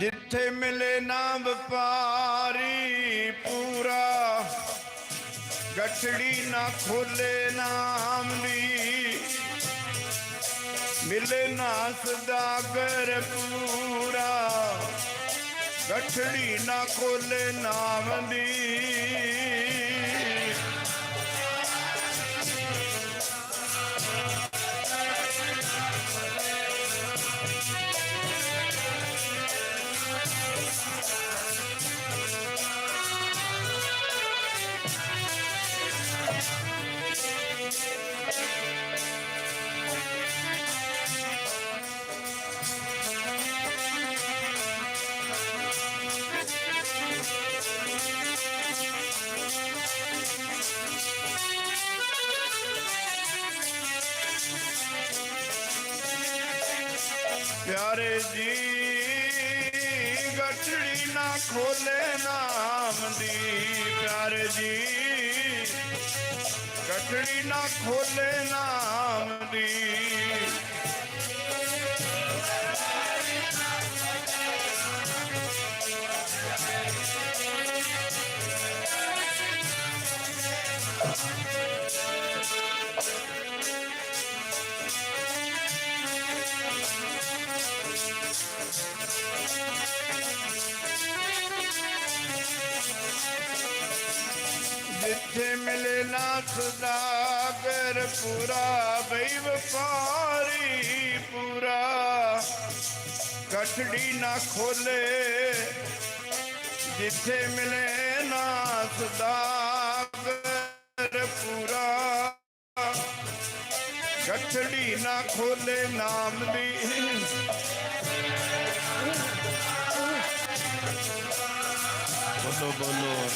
ਜਿੱਥੇ ਮਿਲੇ ਨਾ ਵਪਾਰੀ ਪੂਰਾ, ਗਠੜੀ ਨਾ ਖੋਲੇ ਨਾਮ ਦੀ ਮਿਲੇ ਨਾ ਸਦਾਗਰ ਪੂਰਾ, ਗਠੜੀ ਨਾ ਖੋਲੇ ਨਾਮ ਦੀ ਪਿਆਰੇ ਜੀ ਗਠੜੀ ਨਾ ਖੋਲੇ ਨਾਮ ਦੀ। ਪਿਆਰੇ ਜੀ ਗਠੜੀ ਨਾ ਖੋਲੇ ਨਾਮ ਦੀ। ਜਿੱਥੇ ਮਿਲੇ ਨਾ ਸੁਦਾਗਰ ਪੂਰਾ, ਬਈ ਵਪਾਰੀ ਪੂਰਾ। ਕਠੜੀ ਨਾ ਖੋਲੇ, ਜਿੱਥੇ ਮਿਲੇ ਨਾ ਸੁਦਾਗਰ ਪੂਰਾ। ਕਠੜੀ ਨਾ ਖੋਲੇ ਨਾਮ ਦੀ। ਬੋਲੋ ਬੋਲੋ।